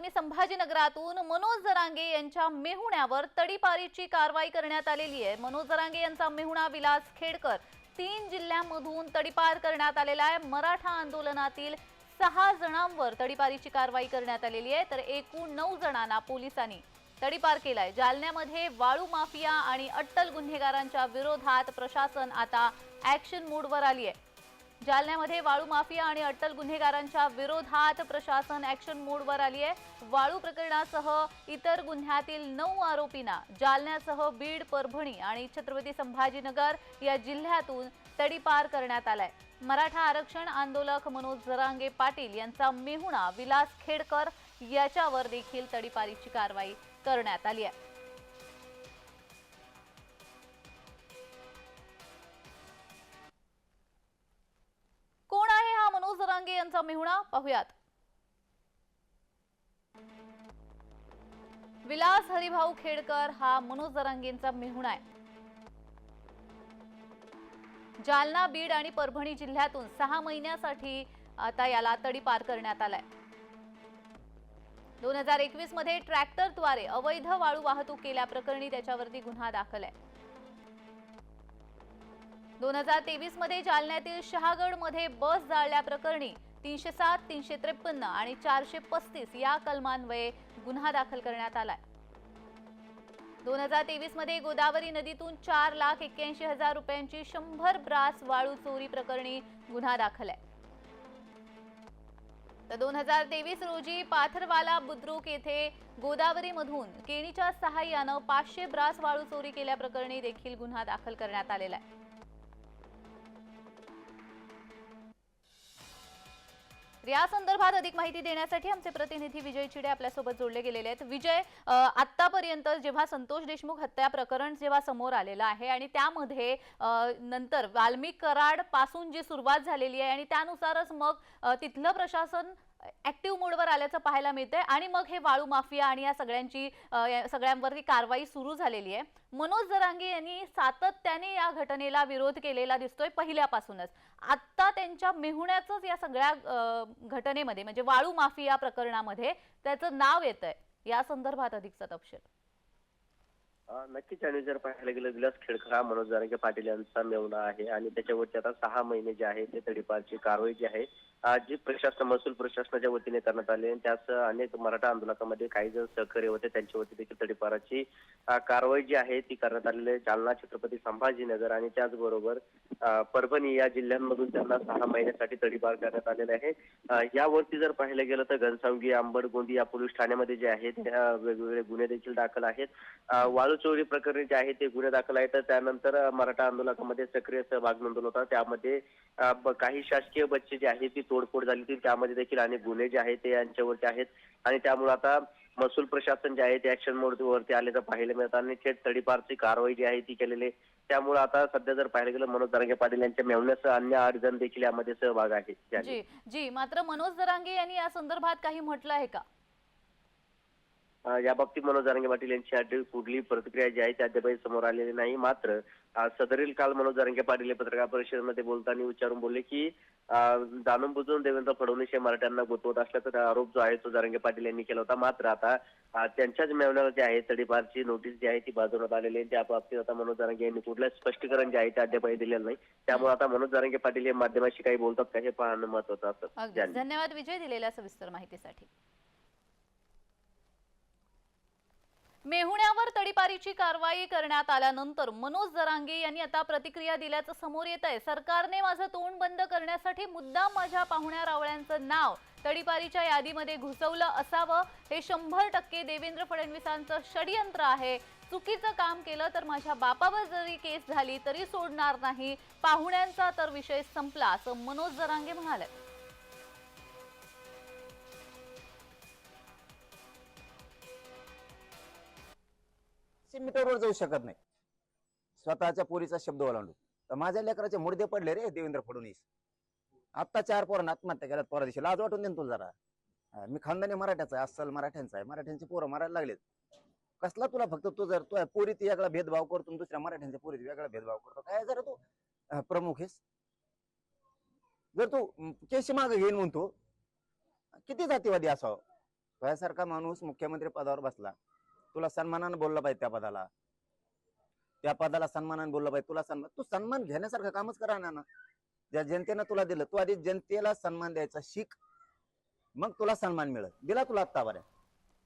बातमी संभाजीनगरातून मनोज जरांगे यांच्या मेहुण्यावर तडीपारीची कारवाई करण्यात आलेली आहे. मनोज जरांगे यांचा मेहुणा विलास खेडकर तीन जिल्ह्यांमधून तडीपार करण्यात आलेला आहे. मराठा आंदोलनातील सहा जणांवर तडीपारीची कारवाई करण्यात आलेली आहे. तर एकूण नऊ जणांना पोलिसांनी तडीपार केलाय. जालन्यामध्ये वाळू माफिया आणि अट्टल गुन्हेगारांच्या विरोधात प्रशासन आता ऍक्शन मोडवर आली आहे. जालन्यामध्ये वाळू माफिया आणि अटल गुन्हेगारांच्या विरोधात प्रशासन ऍक्शन मोडवर आली आहे वाळू प्रकरणासह इतर गुन्ह्यातील नऊ आरोपींना जालन्यासह बीड परभणी आणि छत्रपती संभाजीनगर या जिल्ह्यातून तडीपार करण्यात आलाय. मराठा आरक्षण आंदोलक मनोज जरांगे पाटील यांचा मेहुणा विलास खेडकर याच्यावर देखील तडीपारीची कारवाई करण्यात आली आहे जरांगे मेहुणा पाहुयात. विलास हरिभाऊ खेडकर हा मनोज जरांगेंचा मेहुणा आहे. जालना बीड आणि परभणी जिल्ह्यातून सहा महिन्यासाठी आता याला तडीपार करण्यात आलाय. दोन हजार एकवीसमध्ये ट्रॅक्टरद्वारे अवैध वाळू वाहतूक केल्याप्रकरणी त्याच्यावरती गुन्हा दाखल आहे. दोन हजार तेवीसमध्ये जालन्यातील शहागडमध्ये बस जाळल्याप्रकरणी तीनशे सात तीनशे त्रेपन्न आणि चारशे पस्तीस या कलमान्वये गुन्हा दाखल करण्यात आलाय. दोन हजार तेवीसमध्ये गोदावरी नदीतून चार लाख एक्क्याऐंशी हजार रुपयांची शंभर ब्रास वाळू चोरी प्रकरणी गुन्हा दाखल आहे. तर दोन हजार तेवीस रोजी पाथरवाला बुद्रुक येथे गोदावरीमधून केणीच्या सहाय्यानं पाचशे ब्रास वाळू चोरी केल्याप्रकरणी देखील गुन्हा दाखल करण्यात आलेला आहे. या संदर्भात अधिक माहिती देण्यासाठी आमचे प्रतिनिधी विजय चिडे आपल्यासोबत जोडले गेलेले आहेत. विजय आतापर्यंत जेव्हा संतोष देशमुख हत्या प्रकरण जेव्हा समोर आलेलं आहे आणि त्यामध्ये नंतर वाल्मिक कराडपासून जी सुरुवात झालेली आहे आणि त्यानुसारच मग तिथलं प्रशासन ऍक्टिव्ह मोडवर आल्याचं पाहायला मिळतंय. आणि मग हे वाळू माफिया आणि या सगळ्यांची सगळ्यांवरती कारवाई सुरू झालेली आहे. मनोज जरांगे यांनी सातत्याने या घटनेला विरोध केलेला दिसतोय पहिल्यापासूनच. आत्ता त्यांच्या मेहुण्याचंच या सगळ्या घटनेमध्ये म्हणजे वाळू माफिया प्रकरणामध्ये त्याचं नाव येत आहे या संदर्भात अधिकचा तपशील. नक्कीच आणि जर पाहायला गेलं विलास खेडकर हा मनोज जारंगे पाटील यांचा मेवणा आहे आणि त्याच्यावरती आता सहा महिने जे आहे ते तडीपारची कारवाई जी आहे जी प्रशासन महसूल प्रशासनाच्या वतीने करण्यात आली आणि त्यास अनेक मराठा आंदोलकामध्ये काही जण सहकार्य होते त्यांच्या त्यांच्यावरती देखील तडीपाराची कारवाई जी आहे ती करण्यात आलेली आहे. जालना छत्रपती संभाजीनगर आणि त्याचबरोबर परभणी या जिल्ह्यांमधून त्यांना सहा महिन्यासाठी तडीपार करण्यात आलेला आहे. यावरती जर पाहिलं गेलं तर घनसावंगी अंबड गोंदी या पोलीस ठाण्यामध्ये जे आहेत त्या वेगवेगळे गुन्हे देखील दाखल आहेत. वाळू चोरी प्रकरणी जे आहे ते गुन्हे दाखल आहेत. त्यानंतर मराठा आंदोलनामध्ये सक्रिय सहभाग नोंदवला होता. त्यामध्ये काही शासकीय बच्चे जे आहेत ती तोडफोड झाली होती. त्यामध्ये देखील अनेक गुन्हे जे आहेत ते यांच्यावरती आहेत. आणि त्यामुळे आता महसूल प्रशासन जे आहे ते ऍक्शन मोडवरती आल्याचं पाहायला मिळतं. आणि थेट तडीपारची कारवाई जी आहे ती केलेली त्यामुळे आता सध्या जर पाहायला गेलं मनोज दरांगे पाटील यांच्या मेवण्यासह अन्य आठ जण देखील यामध्ये सहभाग आहे. जी जी. मात्र मनोज दरांगे यांनी या संदर्भात काही म्हटलं आहे का? या बाबतीत मनोज जारंगे पाटील यांची अद्याप कुठली प्रतिक्रिया जी आहे ती अद्याप समोर आलेली नाही. मात्र सदरील काल मनोज जारंगे पाटील हे पत्रकार परिषदेमध्ये बोलताना विचारून बोलले की जाणून बुजून देवेंद्र फडणवीस हे मराठ्यांना गुंतवत असल्याचा आरोप जो आहे तो जारंगे पाटील यांनी केला होता. मात्र आता त्यांच्याच मेवण्याला जे आहे तडीपारची नोटीस जी आहे ती बाजवण्यात आलेली आहे. त्या बाबतीत आता मनोज जारंगे यांनी कुठलंच स्पष्टीकरण जे आहे ते अद्याप दिलेलं नाही. त्यामुळे आता मनोज जारंगे पाटील हे माध्यमाशी काही बोलतात का हे पाहणं महत्वाचं असतं. धन्यवाद विजय दिलेल्या सविस्तर माहितीसाठी. मेहुण्यावर तडीपारीची कारवाई करण्यात आल्यानंतर मनोज जरांगे यांनी आता प्रतिक्रिया दिल्याचं समोर येत आहे. सरकारने माझं तोंड बंद करण्यासाठी मुद्दाम माझ्या पाहुण्या रावळ्यांचं नाव तडीपारीच्या यादीमध्ये घुसवलं असावं. हे शंभर टक्के देवेंद्र फडणवीसांचं षडयंत्र आहे. चुकीचं काम केलं तर माझ्या बापावर जरी केस झाली तरी सोडणार नाही. पाहुण्यांचा तर विषय संपला असं मनोज जरांगे म्हणाले. मी तोडवर जाऊ शकत नाही. स्वतःच्या पोरीचा शब्द ओलांडू तर माझ्या लेकराचे मुर्दे पडले रे देवेंद्र फडणवीस. आत्ता चार पोरांना आत्महत्या केल्यात पोरा दिवशी. लाज वाटून देईन तुला जरा. मी खानदानी मराठ्याचा आहे अस्सल मराठ्यांचा आहे. मराठ्यांची पोरं मारायला लागलेत. कसला तुला फक्त तू जर तू पोरीत वेगळा भेदभाव करतो दुसऱ्या मराठ्यांच्या पोरीत वेगळा भेदभाव करतो काय जरा तू प्रमुख आहेस? जर तू केशी मागे घेईन म्हणतो किती जातीवादी असावं? तुझ्यासारखा माणूस मुख्यमंत्री पदावर बसला. तुला सन्मानानं बोललं पाहिजे त्या पदाला. त्या पदाला सन्मानानं बोललं पाहिजे. तुला सन्मान तू सन्मान घेण्यासारखं कामच करा ना ना. ज्या जनतेनं तुला दिलं तू आधी जनतेला सन्मान द्यायचा शिक. मग तुला सन्मान मिळत दिला तुला आत्ता बऱ्या